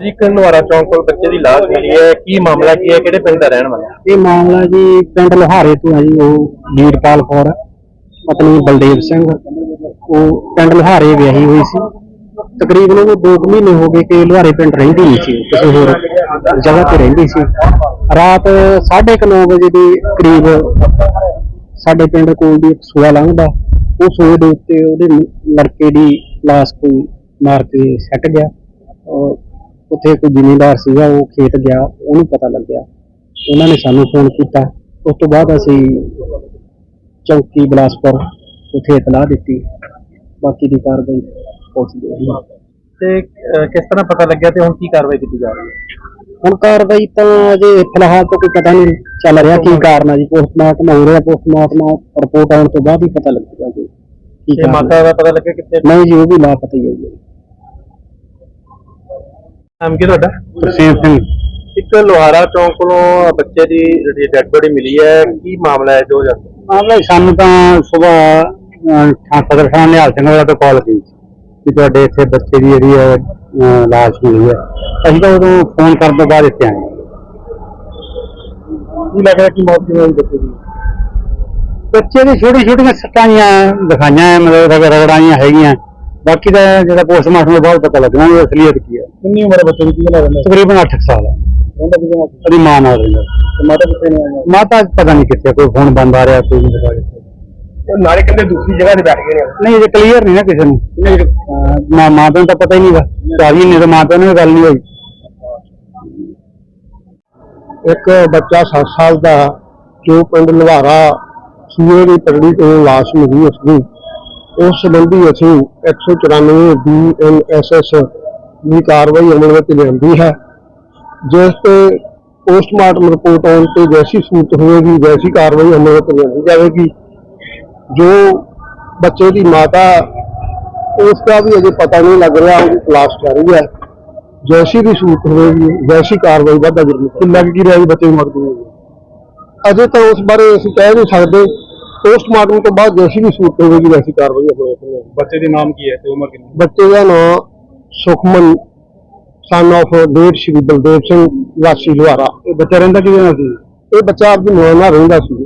ਜੀ, ਇੱਕ ਨਵਾਰਾ ਚੌਂਕ ਕੋਲ ਬੱਚੇ ਦੀ ਲਾਸ਼ ਮਿਲੀ ਹੈ। ਕੀ ਮਾਮਲਾ ਕੀ ਹੈ? ਕਿਹੜੇ ਪਿੰਡ ਦਾ ਰਹਿਣ ਵਾਲਾ ਇਹ ਮਾਮਲਾ ਜੀ ਪਿੰਡ ਲੋਹਾਰੇ ਤੋਂ ਹੈ ਜੀ, ਉਹ ਵੀਰਪਾਲ ਕੌਰ ਪਤਨੀ ਬਲਦੇਵ ਸਿੰਘ, ਉਹ ਪਿੰਡ ਲੋਹਾਰੇ ਵਿਆਹੀ ਹੋਈ ਸੀ। ਤਕਰੀਬਨ ਉਹ 2 ਮਹੀਨੇ ਹੋ ਗਏ ਕਿ ਲੋਹਾਰੇ ਪਿੰਡ ਰਹਿੰਦੀ ਨਹੀਂ ਸੀ, ਕਿਸੇ ਹੋਰ ਜਗ੍ਹਾ ਤੇ ਰਹਿੰਦੀ ਸੀ। ਰਾਤ 9:30 ਵਜੇ ਦੇ ਕਰੀਬ ਸਾਡੇ ਪਿੰਡ ਕੋਲ ਦੀ ਇੱਕ ਸੂਆ ਲੰਘਦਾ। ਉਹ ਸੂਏ ਦੇ ਉੱਤੇ ਉਹਦੇ ਲੜਕੇ ਦੀ ਲਾਸ਼ ਕੋਈ ਮਾਰ ਕੇ ਸੱਟ ਗਿਆ। ਔਰ ਉੱਥੇ ਕੋਈ ਜ਼ਿਮੀਂਦਾਰ ਸੀਗਾ ਉਹ ਖੇਤ ਗਿਆ ਉਹਨੂੰ ਪਤਾ ਲੱਗਿਆ। ਉਹਨਾਂ ਨੇ ਸਾਨੂੰ ਫੋਨ ਕੀਤਾ। ਉਸ ਤੋਂ ਬਾਅਦ ਅਸੀਂ ਚੌਕੀ ਬਲਾਸਪੁਰ ਉੱਥੇ ਇਤਲਾਹ ਦਿੱਤੀ। ਬਾਕੀ ਦੀ ਕਾਰਵਾਈ ਪੁਲਿਸ ਦੀ ਹੈ। ਤੇ ਅਹ, ਕਿਸ ਤਰ੍ਹਾਂ ਪਤਾ ਲੱਗਿਆ ਤੇ ਹੁਣ ਕੀ ਕਾਰਵਾਈ ਕੀਤੀ ਜਾ ਰਹੀ ਹੈ? ਹੁਣ ਕਾਰਵਾਈ ਤਾਂ ਅਜੇ ਫਿਲਹਾਲ ਤਾਂ ਕੋਈ ਪਤਾ ਨਹੀਂ ਚੱਲ ਰਿਹਾ ਕੀ ਕਾਰਨ ਹੈ ਜੀ। ਪੋਸਟਮਾਰਟਮ ਹੋ ਰਿਹਾ ਪੋਸਟਮਾਰਟਮ ਰਿਪੋਰਟ ਆਉਣ ਤੋਂ ਬਾਅਦ ਹੀ ਪਤਾ ਲੱਗੇਗਾ ਜੀ ਕੀ ਤੇ ਕਾਰਨ ਹੈ। ਮਾਤਾ ਦਾ ਪਤਾ ਲੱਗਿਆ ਕਿੱਥੇ? ਨਹੀਂ ਜੀ ਉਹ ਵੀ ਲਾਪਤਾ ਹੀ ਹੈ ਜੀ। ਨਾਮ ਕੀ ਤੁਹਾਡਾ? ਤਰਸੇਮ ਸਿੰਘ। ਇੱਕ ਲੋਹਾਰਾ ਚੌਂਕ ਕੋਲੋਂ ਬੱਚੇ ਦੀ ਜਿਹੜੀ ਡੈਡ ਬੋਡੀ ਮਿਲੀ ਹੈ ਕੀ ਮਾਮਲਾ ਹੈ ਜੋ ਜਾਂਦਾ ਮਾਮਲਾ ਸਾਨੂੰ ਤਾਂ ਸਵੇਰ ਸਦਰ ਖਾਨ ਨਿਹਾਲ ਸਿੰਘ ਵਾਲਾ ਤੋਂ ਕਾਲ ਕੀਤੀ ਕਿ ਤੁਹਾਡੇ ਇੱਥੇ ਬੱਚੇ ਦੀ ਜਿਹੜੀ ਹੈ ਲਾਸ਼ ਮਿਲੀ ਹੈ। ਅਸੀਂ ਤਾਂ ਉਦੋਂ ਫੋਨ ਕਰਨ ਤੋਂ ਬਾਅਦ ਇੱਥੇ ਆਏ। ਕੀ ਲੱਗਦਾ ਕਿ ਮੌਤ ਕਿਵੇਂ ਹੋਈ ਬੱਚੇ ਦੀ? ਬੱਚੇ ਦੀ ਛੋਟੀ ਛੋਟੀਆਂ ਸੱਟਾਂ ਜੀਆਂ ਦਿਖਾਈਆਂ ਮਤਲਬ ਰਗ ਰਗੜਾਈਆਂ ਹੈਗੀਆਂ। ਬਾਕੀ ਦਾ ਜਿਹੜਾ ਪੋਸਟਮਾਰਟਮ ਤੋਂ ਬਾਅਦ ਪਤਾ ਲੱਗਣਾ ਵੀ ਅਸਲੀਅਤ ਕੀ ਹੈ। ਕਿੰਨੀ ਉਮਰ ਹੈ ਬੱਚੇ ਦੀ? ਕੀ ਲੱਗਦਾ ਤਕਰੀਬਨ 8 ਸਾਲ ਹੈ। ਰਹਿੰਦਾ ਉਹਦੀ ਮਾਂ ਨਾਲ ਰਹਿੰਦਾ। ਮਾਤਾ ਕਿੱਥੇ ਨੇ? ਆਇਆ ਮਾਤਾ ਪਤਾ ਨਹੀਂ ਕਿੱਥੇ ਕੋਈ ਫੋਨ ਬੰਦ ਆ ਰਿਹਾ ਕੋਈ ਨਹੀਂ ਪਤਾ ਕਿੱਥੇ। ਨਾਲੇ ਕਹਿੰਦੇ ਦੂਸਰੀ ਜਗ੍ਹਾ ਤੇ ਬੈਠ ਗਏ ਨੇ। ਨਹੀਂ ਇਹ ਕਲੀਅਰ ਨਹੀਂ ਨਾ ਕਿਸੇ ਨੂੰ। ਮਾਂ ਮਾਂ ਨੂੰ ਤਾਂ ਪਤਾ ਹੀ ਨਹੀਂਗਾ ਚਾਹੀ ਨਹੀਂ ਤਾਂ ਮਾਂ ਪਿਓ ਨਾਲ ਗੱਲ ਨਹੀਂ ਹੋਈ। ਇੱਕ ਬੱਚਾ 7 ਸਾਲ ਦਾ ਜੋ ਪਿੰਡ ਲਵਾਰਾ ਸੂਏ ਦੀ ਪਗੜੀ ਤੋਂ ਲਾਸ਼ ਮਿਲੀ ਉਸ ਦੀ ਉਸ ਸੰਬੰਧੀ ਅਸੀਂ 194 ਬੀਐਨਐਸਐਸ ਦੀ ਕਾਰਵਾਈ ਅਮਲ ਵਿੱਚ ਲਿਆਂਦੀ ਹੈ। ਜਿਸ ਤੇ ਪੋਸਟਮਾਰਟਮ ਰਿਪੋਰਟ ਆਉਣ ਤੇ ਜੈਸੀ ਸੂਰਤ ਹੋਵੇਗੀ ਵੈਸੀ ਕਾਰਵਾਈ ਅਮਲ ਵਿੱਚ ਲਿਆਂਦੀ ਜਾਵੇਗੀ। ਜੋ ਬੱਚੇ ਦੀ ਮਾਤਾ ਉਸ ਦਾ ਵੀ ਅਜੇ ਪਤਾ ਨਹੀਂ ਲੱਗ ਰਿਹਾ ਉਹਦੀ ਤਲਾਸ਼ ਜਾਰੀ ਹੈ। ਜੈਸੀ ਵੀ ਸੂਰਤ ਹੋਵੇਗੀ ਵੈਸੀ ਕਾਰਵਾਈ ਵਾਧਾ ਜ਼ਰੂਰ ਕਿੰਨਾ ਕੁ ਕੀ ਰਹਿ ਜੀ ਬੱਚੇ ਦੀ ਮੌਤ ਹੋਈ ਅਜੇ ਤਾਂ ਉਸ ਬਾਰੇ ਅਸੀਂ ਕਹਿ ਨਹੀਂ ਸਕਦੇ। ਪੋਸਟਮਾਰਟਮ ਤੋਂ ਬਾਅਦ ਜੈਸੀ ਵੀ ਸੂਰਤ ਹੋਵੇਗੀ ਵੈਸੀ ਕਾਰਵਾਈ ਹੋਵੇਗੀ ਬੱਚੇ ਦੀ ਨਾਮ ਕੀ ਹੈ ਤੇ ਉਮਰ ਕਿੰਨੀ ਬੱਚੇ ਦਾ ਨਾਮ Sukhman son of late Shri Baldev Singh ਵਾਸੀ ਲੁਹਾਰਾ। ਇਹ ਬੱਚਾ ਰਹਿੰਦਾ ਕਿਹਦੇ ਨਾਲ ਸੀ? ਇਹ ਬੱਚਾ ਆਪਦੀ ਮਾਂ ਨਾਲ ਰਹਿੰਦਾ ਸੀ।